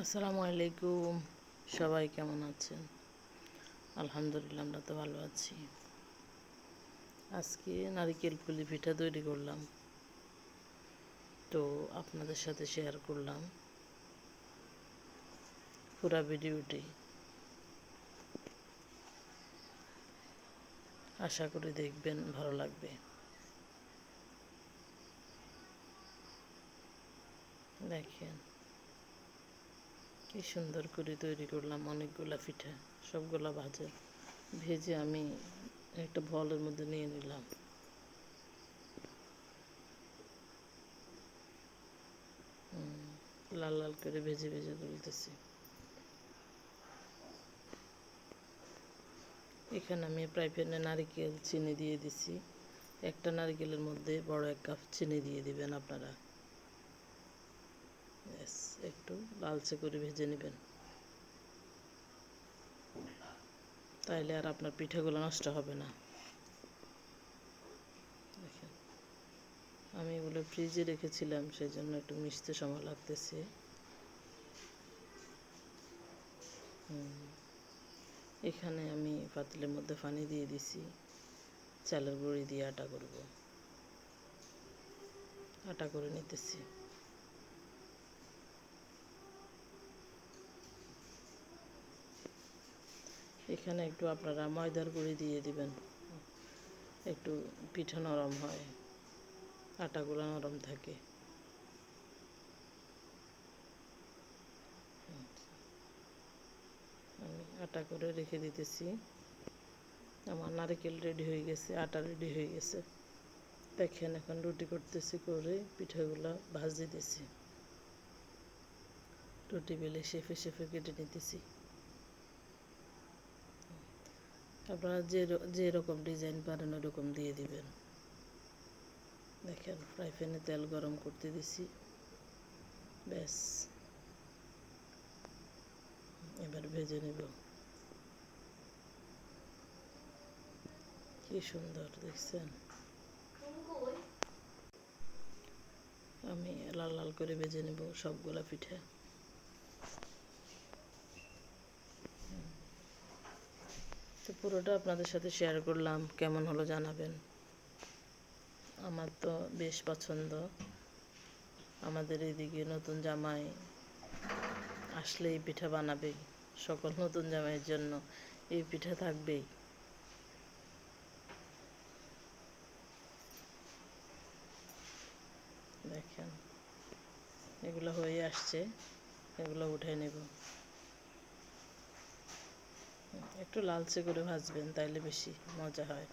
আসসালামু আলাইকুম। সবাই কেমন আছেন? আলহামদুলিল্লাহ, আমরা তো ভালো আছি। আজকে নারিকেল পুলি পিঠা তৈরি করলাম। তো আপনাদের সাথে শেয়ার করলাম। পুরা ভিডিওটি। আশা করি দেখবেন, ভালো লাগবে। দেখেন। কি সুন্দর করে তৈরি করলাম অনেকগুলা পিঠা, সবগুলা ভাজা। ভেজে আমি একটা বলের মধ্যে নিয়ে নিলাম। লাল লাল করে ভেজে ভেজে তুলতেছি। এখানে আমি প্রায় প্যানে নারিকেল চিনি দিয়ে দিছি। একটা নারিকেলের মধ্যে বড় এক কাপ চিনি দিয়ে দিবেন আপনারা। একটু লালচে করে ভেজে নেবেন। তাইলে আর আপনার পিঠাগুলো নষ্ট হবে না। আমি এগুলো ফ্রিজে রেখেছিলাম সেই জন্য একটু মিশতে সময় লাগতেছে। এখানে আমি পাতিলের মধ্যে পানি দিয়ে দিছি। চালের গুঁড়ি দিয়ে আটা করব। আটা করে নিতেছি। এখানে একটু আপনারা ময়দার গুঁড়ি দিয়ে দিবেন। একটু পিঠা নরম হয়, আটাগুলো নরম থাকে। আমি আটা করে রেখে দিতেছি। আমার নারকেল রেডি হয়ে গেছে, আটা রেডি হয়ে গেছে। দেখেন এখন রুটি করতেছি করে পিঠাগুলো ভাজ দিতেছি। রুটি বেলে শেফে শেফে কেটে নিতেছি। আপনারা যে যে রকম ডিজাইন পারেন ওই রকম দিয়ে দিবেন। দেখেন ফ্রাই প্যানে তেল গরম করতে দিছি। ব্যাস। এবার ভেজে নেব। কি সুন্দর, দেখছেন? আমি লাল লাল করে ভেজে নেব সবগুলা পিঠা। তো পুরোটা আপনাদের সাথে শেয়ার করলাম, কেমন হলো জানাবেন। আমার তো বেশ পছন্দ। আমাদের এদিকে নতুন জামাই আসলেই পিঠা বানাবেই সকল নতুন জামাইয়ের জন্য এই পিঠা থাকবেই। দেখেন, এগুলো হয়ে আসছে, এগুলো উঠে নেব। একটু লালচে করে ভাজবেন তাইলে বেশি মজা হয়।